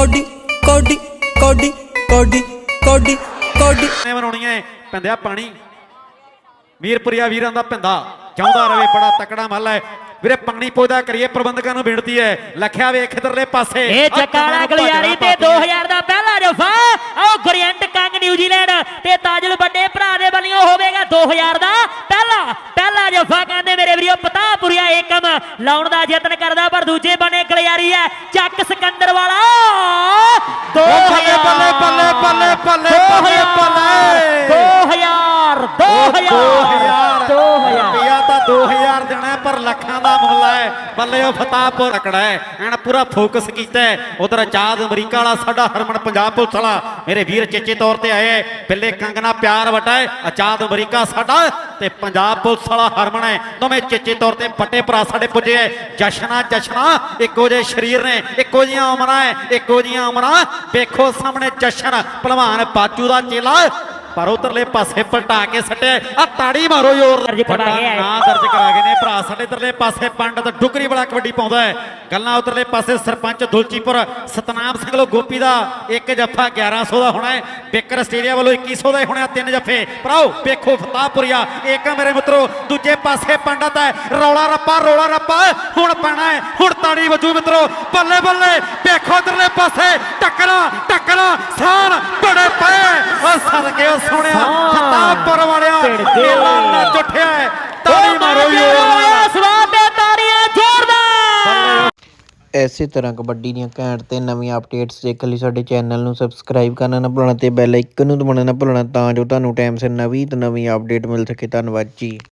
Cody ਕੋਡੀ ਕੋਡੀ ਕੋਡੀ ਕੋਡੀ ਕੋਡੀ। ਨੇ ਬਣਾਉਣੀਆਂ ਪਿੰਦਿਆ ਪਾਣੀ। ਮੀਰਪੁਰੀਆ ਵੀਰਾਂ ਦਾ ਪਿੰਦਾ। ਚਾਹੁੰਦਾ ਰਵੇ ਬੜਾ ਤਕੜਾ ਮੱਲ ਹੈ ਵੀਰੇ ਪਾਣੀ ਪੌਦਾ ਕਰੀਏ ਪ੍ਰਬੰਧਕਾਂ ਨੂੰ ਬੇਨਤੀ ਹੈ ਲਖਿਆ ਵੇਖ ਇਧਰਲੇ ਪਾਸੇ। ਇਹ ਚਕਾਲਾ ਗਲਿਆਰੀ ਤੇ ਭਾਜੜਾ 2000 ਦਾ ਪਹਿਲਾ ਜਫਾ। ਆਓ ਗ੍ਰੈਂਟ ਕੰਗ ਨਿਊਜ਼ੀਲੈਂਡ ਤੇ ਤਾਜਲ ਵੱਡੇ ਭਰਾ ਦੇ ਵੱਲੋਂ ਹੋਵੇਗਾ 2000 ਦਾ ਪਹਿਲਾ ਪਹਿਲਾ ਜਫਾ ਕਹਿੰਦੇ ਮੇਰੇ ਵੀਰੋ ਪਤਾਪੁਰੀਆ ਏਕਮ। ਲਾਉਣ ਦਾ ਯਤਨ ਕਰਦਾ ਪਰ ਦੂਜੇ ਬਨੇ ਗਲਿਆਰੀ ਹੈ। ਚੱਕ ਸਿਕੰਦਰ ਵਾਲਾ। 2000 ਬੱਲੇ, ਬੱਲੇ, ਬੱਲੇ, ਬੱਲੇ, ਬੱਲੇ, ਬੱਲੇ। 2000 2000 2000 ਰੁਪਿਆ ਤਾਂ 2000 ਦੇਣਾ ਪਰ ਲੱਖਾਂ ਦਾ ਮੁੱਲ ਹੈ। ਬੱਲੇ ਉਹ ਫਤਾਪੁਰ ਅਕੜਾ ਹੈ। ਐਨ ਪੂਰਾ ਫੋਕਸ ਕੀਤਾ ਉਧਰ ਆਜ਼ਾਦ ਅਮਰੀਕਾ ਵਾਲਾ ਸਾਡਾ ਹਰਮਨ ਪੰਜਾਬ ਪੁਲਿਸ ਵਾਲਾ, ਮੇਰੇ ਵੀਰ ਚੇਚੇ ਤੌਰ ਤੇ ਆਏ ਹੈ। ਕੰਗਨਾ ਪਿਆਰ ਵਟਾ ਹੈ। ਆਜ਼ਾਦ ਅਮਰੀਕਾ ਸਾਡਾ ਤੇ ਪੰਜਾਬ ਪੁਲਿਸ ਵਾਲਾ ਹਰਮਨ ਹੈ। ਦੋਵੇਂ ਚੇਚੇ ਤੌਰ ਤੇ ਫੱਟੇ ਭਰਾ ਸਾਡੇ ਪੁੱਜੇ ਹੈ। ਜਸ਼ਨਾ ਜਸ਼ਨਾ, ਇੱਕੋ ਜਿਹੇ ਸਰੀਰ ਨੇ, ਇੱਕੋ ਜਿਹੀਆਂ ਉਮਰਾਂ ਹੈ, ਇੱਕੋ ਜਿਹੀਆਂ ਉਮਰਾਂ। ਵੇਖੋ ਸਾਹਮਣੇ ਜਸ਼ਨ, ਭਲਵਾਨ ਬਾਜੂ ਦਾ ਚੇਲਾ। ਪਰ ਉਧਰਲੇ ਪਾਸੇ ਪਲਟਾ ਕੇ ਸੱਟਿਆ। ਆ ਤਾੜੀ ਮਾਰੋ ਜ਼ੋਰ ਦਰਜ ਕਰਾ ਗਿਆ। ਨਾਂ ਦਰਜ ਕਰਾ ਗਏ ਨੇ। ਭਰਾ ਸਾਡੇ ਇਧਰਲੇ ਪਾਸੇ ਪੰਡਤ ਡੁਗਰੀ ਬੜਾ ਕਬੱਡੀ ਪਾਉਂਦਾ ਹੈ। ਗੱਲਾਂ ਉਧਰਲੇ ਪਾਸੇ ਸਰਪੰਚ ਦੁਲਚੀਪੁਰ ਸਤਨਾਮ ਸਿੰਘ ਲੋ ਗੋਪੀ ਦਾ ਇੱਕ ਜੱਫਾ 1100 ਦਾ ਹੋਣਾ ਹੈ। ਬਿਕਰ ਆਸਟ੍ਰੇਲੀਆ ਵੱਲੋਂ 2100 ਦਾ ਹੋਣਾ ਤਿੰਨ ਜੱਫੇ। ਭਰਾਓ ਵੇਖੋ ਫਤਾਪੁਰੀਆ ਇੱਕ ਮੇਰੇ ਮਿੱਤਰੋ ਦੂਜੇ ਪਾਸੇ ਪੰਡਤ ਹੈ। ਰੌਲਾ ਰੱਪਾ ਰੌਲਾ ਰੱਪਾ। ਹੁਣ ਪੈਣਾ ਹੈ। ਹੁਣ ਤਾੜੀ ਵਜੂ ਮਿੱਤਰੋ। ਬੱਲੇ ਬੱਲੇ ਵੇਖੋ ਉਧਰਲੇ ਪਾਸੇ। ਟੱਕਰਾਂ ਟੱਕਰਾਂ ਸਾਨ ਫਤਾਪੁਰ ਵਾਲਿਆ। ਮੇਲਾ ਨੱਚ ਉੱਠਿਆ ਤਾੜੀ ਮਾਰੋ ਯੋਰ। ਸਵਾਦ ਦੇ ਤਾੜੀਆਂ ਜ਼ੋਰਦਾਰ। ਐਸੇ ਤਰ੍ਹਾਂ ਕਬੱਡੀ ਦੀਆਂ ਘੈਂਟ ਤੇ ਨਵੀਆਂ ਅਪਡੇਟਸ ਦੇਖਣ ਲਈ ਸਾਡੇ ਚੈਨਲ ਨੂੰ ਸਬਸਕ੍ਰਾਈਬ ਕਰਨਾ ਨਾ ਭੁੱਲਣਾ ਤੇ ਬੈਲ ਆਈਕਨ ਨੂੰ ਦਬਾਉਣਾ ਨਾ ਭੁੱਲਣਾ ਤਾਂ ਜੋ ਤੁਹਾਨੂੰ ਟਾਈਮ ਸਿਰ ਨਵੀਂ ਤੋਂ ਨਵੀਂ ਅਪਡੇਟ ਮਿਲ ਸਕੇ। ਧੰਨਵਾਦ ਜੀ।